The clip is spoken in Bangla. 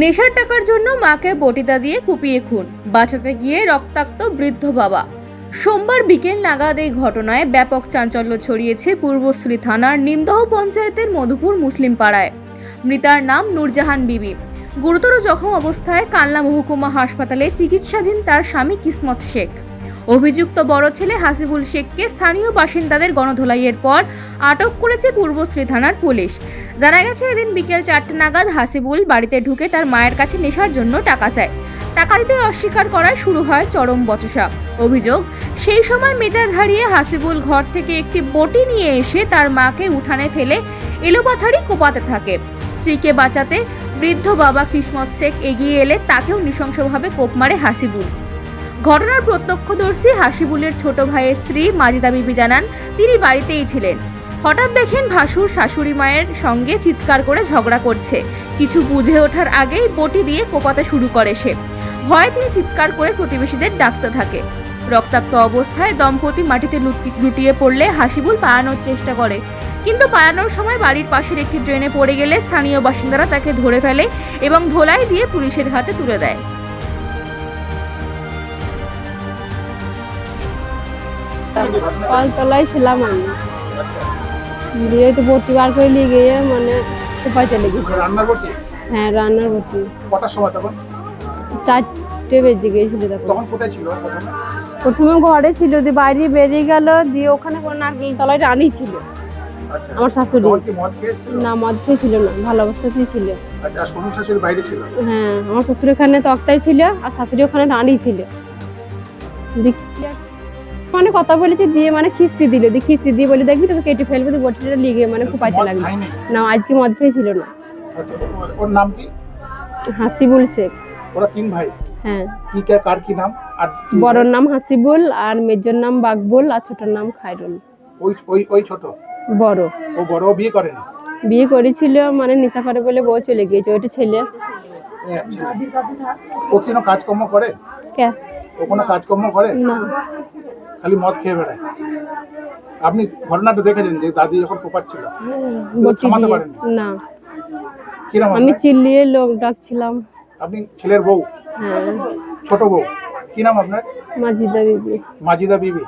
নেশার টাকার জন্য মাকে বটিতা দিয়ে কুপিয়ে খুন। বাঁচাতে গিয়ে রক্তাক্ত বৃদ্ধ বাবা। সোমবার বিকেল নাগাদ এই ঘটনায় ব্যাপক চাঞ্চল্য ছড়িয়েছে পূর্বশ্রী থানার নিমদহ পঞ্চায়েতের মধুপুর মুসলিম পাড়ায়। মৃতার নাম নূরজাহান বিবি। গুরুতর জখম অবস্থায় কানলা মহকুমা হাসপাতালে চিকিৎসাধীন তার স্বামী কিসমত শেখ। অভিযুক্ত বড় ছেলে হাসিবুল শেখকে স্থানীয় বাসিন্দাদের গণধোলাইয়ের পর আটক করেছে পূর্বশ্রী থানার পুলিশ। জানা গেছে, এদিন বিকেল চারটে নাগাদ হাসিবুল বাড়িতে ঢুকে তার মায়ের কাছে নেশার জন্য টাকা চায়। টাকা দিতে অস্বীকার করায় শুরু হয় চরম বচসা। অভিযোগ, সেই সময় মেজাজ হারিয়ে হাসিবুল ঘর থেকে একটি বটি নিয়ে এসে তার মাকে উঠানে ফেলে এলোপাথারি কোপাতে থাকে। স্ত্রীকে বাঁচাতে বৃদ্ধ বাবা কিসমত শেখ এগিয়ে এলে তাকেও নৃশংসভাবে কোপ মারে হাসিবুল। ঘটনার প্রত্যক্ষদর্শী হাসিবুলের ছোট ভাইয়ের স্ত্রী মাজিদা বিবি জানান, তিনি বাড়িতেই ছিলেন। হঠাৎ দেখেন ভাসুর শাশুড়ি মায়ের সঙ্গে চিৎকার করে ঝগড়া করছে। কিছু বুঝে ওঠার আগেই বটি দিয়ে কোপাতে শুরু করে সে। ভয়ে তিনি চিৎকার করে প্রতিবেশীদের ডাকতে থাকে। রক্তাক্ত অবস্থায় দম্পতি মাটিতে লুটি- লুটিয়ে পড়লে হাসিবুল পালানোর চেষ্টা করে। কিন্তু পালানোর সময় বাড়ির পাশের একটি ড্রেনে পড়ে গেলে স্থানীয় বাসিন্দারা তাকে ধরে ফেলে এবং ধোলাই দিয়ে পুলিশের হাতে তুলে দেয়। কলতলায় ছিলাম আমি। দিয়ে তো ভর্তি বার করে নিয়ে গিয়ে মানে কোপায় চলে গেছে। রান্নার হ্যাঁ রান্নার ভর্তি কটার সময় তখন? চারটে বেজে গিয়েছিল তখন। তখন কোথায় ছিল প্রথমে? ঘরে ছিল দিয়ে বাইরে বেরিয়ে গেল দিয়ে ওখানে কোনো নারকেল তলায় রানী ছিল। আচ্ছা। আমার শাশুড়ি। কি মদ খেয়েছিল না না ভালো অবস্থাতেই ছিল। আচ্ছা হ্যাঁ আমার শ্বশুর এখানে তক্তায় ছিল আর শাশুড়ি ওখানে রানী ছিল। মানে কথা বলেছে দিয়ে মানে খিস্তি দিল দিয়ে খিস্তি দিয়ে বলে দেখবি তোকে কেটে ফেলব দিয়ে বটিটা লিগে মানে খুপাইতে মদ লাগল। না আজকে মদ খেয়েছিল না। আচ্ছা ওর- নাম কি? হাসিবুল শেখ। ওরা তিন ভাই? হ্যাঁ। কি কে কার কি নাম? আর বড়র নাম হাসিবুল আর মেজর নাম বাকবুল আর ছোটর নাম খায়রুল। ওই ওই ওই ছোট? বড়। ও বড় বিয়ে করেনি? বিয়ে করেছিল মানে নেশা করে বলে বউ চলে গিয়েছে ওইটা ছেলে। আচ্ছা। ও কোনো কাজকর্ম করে? কে? ও কোনো কাজকর্ম করে? না। খালি মদ খেয়ে বেড়ায়। আপনি ঘটনাটা দেখেছেন যে দাদি যখন কোপাচ্ছিল ছিল? থামাতে না। আমি চিল্লিয়ে লোক ডাকছিলাম। আপনি ছেলের বউ? হ্যাঁ। ছোট বউ। কি নাম আপনার? মাজিদা বিবি। মাজিদা বিবি।